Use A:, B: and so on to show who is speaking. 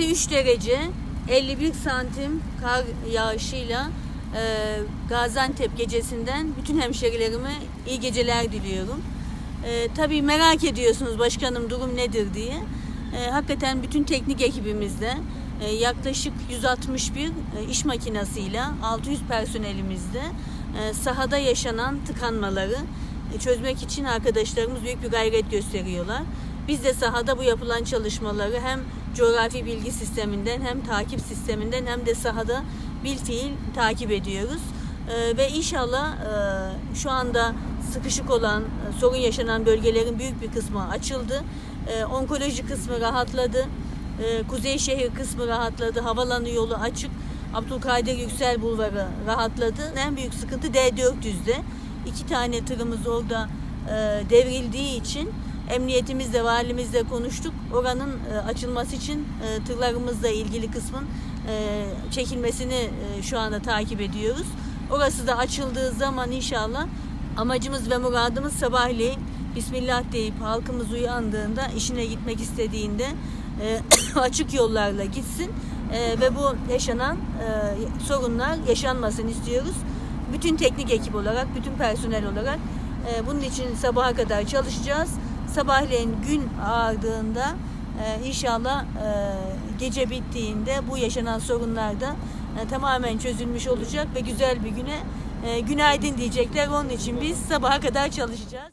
A: Eksi 3 derece 51 santim kar yağışıyla e, Gaziantep gecesinden bütün hemşerilerime iyi geceler diliyorum. E, tabii merak ediyorsunuz başkanım durum nedir diye. E, hakikaten bütün teknik ekibimizde e, yaklaşık 161 e, iş makinasıyla 600 personelimizde e, sahada yaşanan tıkanmaları e, çözmek için arkadaşlarımız büyük bir gayret gösteriyorlar. Biz de sahada bu yapılan çalışmaları hem coğrafi bilgi sisteminden hem takip sisteminden hem de sahada bil fiil takip ediyoruz. Ee, ve inşallah e, şu anda sıkışık olan, e, sorun yaşanan bölgelerin büyük bir kısmı açıldı. E, onkoloji kısmı rahatladı. E, Kuzeyşehir kısmı rahatladı. Havalanı yolu açık. Abdülkadir Yüksel Bulvarı rahatladı. En büyük sıkıntı D400'de. İki tane tırımız orada e, devrildiği için emniyetimizle, valimizle konuştuk. Oranın e, açılması için e, tırlarımızla ilgili kısmın e, çekilmesini şu anda takip ediyoruz. Orası da açıldığı zaman inşallah amacımız ve muradımız sabahleyin Bismillah deyip halkımız uyandığında işine gitmek istediğinde açık yollarla gitsin ve bu yaşanan sorunlar yaşanmasın istiyoruz. Bütün teknik ekip olarak, bütün personel olarak bunun için sabaha kadar çalışacağız. Sabahleyin gün ağardığında e, inşallah e, gece bittiğinde bu yaşanan sorunlar da e, tamamen çözülmüş olacak ve güzel bir güne günaydın diyecekler. Onun için biz sabaha kadar çalışacağız.